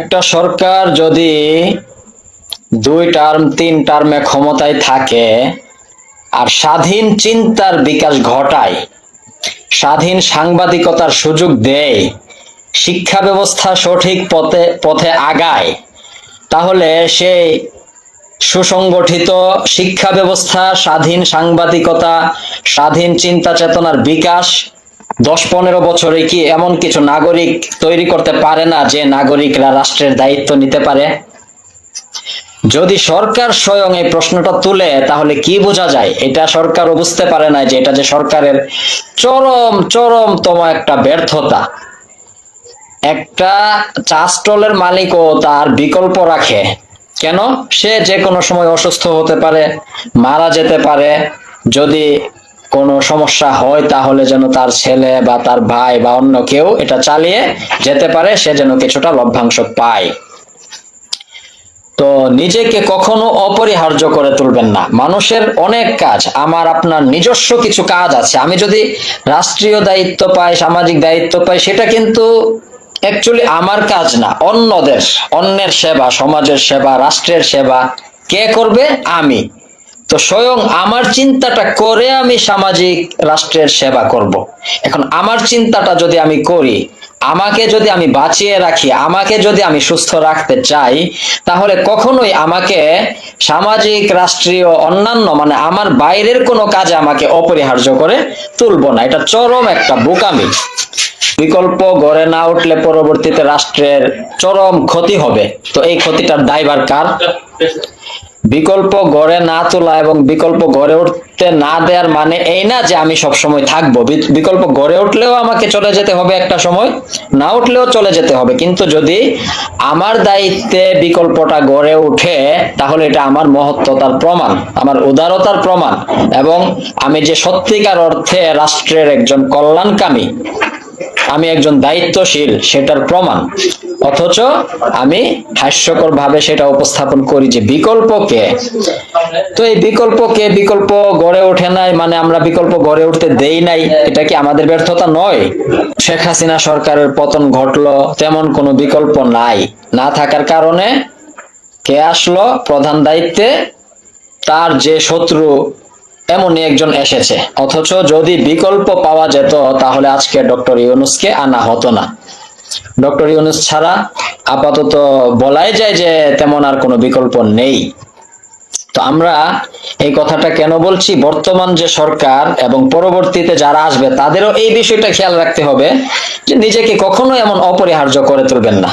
একটা সরকার যদি দুই টার্ম, তিন টার্মে ক্ষমতায় থাকে আর স্বাধীন চিন্তার বিকাশ ঘটায়, স্বাধীন সাংবাদিকতার সুযোগ দেয়, শিক্ষা ব্যবস্থা সঠিক পথে পথে আগায়, তাহলে সেই সুসংগঠিত শিক্ষা ব্যবস্থা, স্বাধীন সাংবাদিকতা, স্বাধীন চিন্তা চেতনার বিকাশ দশ পনেরো বছরে কি এমন কিছু নাগরিক তৈরি করতে পারে না যে নাগরিকরা রাষ্ট্রের দায়িত্ব নিতে পারে? যদি সরকার স্বয়ং এই প্রশ্নটা তুলে, তাহলে কি বোঝা যায়? এটা সরকারও বুঝতে পারে না যে এটা যে সরকারের চরম, চরমতম একটা ব্যর্থতা। একটা চা স্টলের মালিকও তার বিকল্প রাখে। কেন? সে যে কোনো সময় অসুস্থ হতে পারে, মারা যেতে পারে। যদি কোনো সমস্যা হয় তাহলে যেন তার ছেলে বা তার ভাই বা অন্য কেউ এটা চালিয়ে যেতে পারে, সে যেন কিছুটা লভ্যাংশ পায়। তো নিজেকে কখনো অপরিহার্য করে তুলবেন না। মানুষের অনেক কাজ, আমার, আপনার নিজস্ব কিছু কাজ আছে। আমি যদি রাষ্ট্রীয় দায়িত্ব পাই, সামাজিক দায়িত্ব পাই, সেটা কিন্তু অ্যাকচুয়ালি আমার কাজ না। অন্যদের, অন্যের সেবা, সমাজের সেবা, রাষ্ট্রের সেবা, কে করবে? আমি। তো স্বয়ং আমার চিন্তাটা করে আমি সামাজিক রাষ্ট্রের সেবা করব। এখন আমার চিন্তাটা যদি আমি করি, আমাকে যদি আমি বাঁচিয়ে রাখি, আমাকে যদি আমি সুস্থ রাখতে চাই, তাহলে কখনোই আমাকে সামাজিক, রাষ্ট্রীয়, অন্যান্য মানে আমার বাইরের কোনো কাজে আমাকে অপরিহার্য করে তুলব না। এটা চরম একটা বোকামি। বিকল্প গড়ে না উঠলে পরবর্তীতে রাষ্ট্রের চরম ক্ষতি হবে। তো এই ক্ষতিটার দায়ভার কার? বিকল্প গড়ে না তোলা এবং বিকল্প গড়ে উঠতে না দেওয়ার মানে এই না যে আমি সব সময় থাকব বিকল্প গড়ে উঠলেও আমাকে চলে যেতে হবে একটা সময়, না উঠলেও চলে যেতে হবে। কিন্তু যদি আমার দায়িত্বে বিকল্পটা গড়ে উঠে তাহলে এটা আমার মহত্বতার প্রমাণ, আমার উদারতার প্রমাণ এবং আমি যে সত্যিকার অর্থে রাষ্ট্রের একজন কল্যাণকামী, আমি একজন দায়িত্বশীল, সেটার প্রমাণ। অথচ আমি হাস্যকর ভাবে সেটা উপস্থাপন করি যে বিকল্পকে তো এই বিকল্পকে বিকল্প গড়ে ওঠে নাই মানে আমরা বিকল্প গড়ে উঠতে দেই নাই, এটা কি আমাদের ব্যর্থতা নয়? শেখ হাসিনা সরকারের পতন ঘটলো, তেমন কোনো বিকল্প নাই। না থাকার কারণে কে আসলো? প্রধান দায়িত্বে তার যে শত্রু, এমনই একজন এসেছে। অথচ যদি বিকল্প পাওয়া যেত, তাহলে আজকে ডক্টর ইউনুসকে আনা হতো না। ডক্টর ইউনুস ছাড়া আপাতত বলাই যায় যে তেমন আর কোনো বিকল্প নেই। তো আমরা এই কথাটা কেন বলছি? বর্তমান যে সরকার এবং পরবর্তীতে যারা আসবে, তাদেরও এই বিষয়টা খেয়াল রাখতে হবে যে নিজেকে কখনো এমন অপরিহার্য করে তুলবেন না।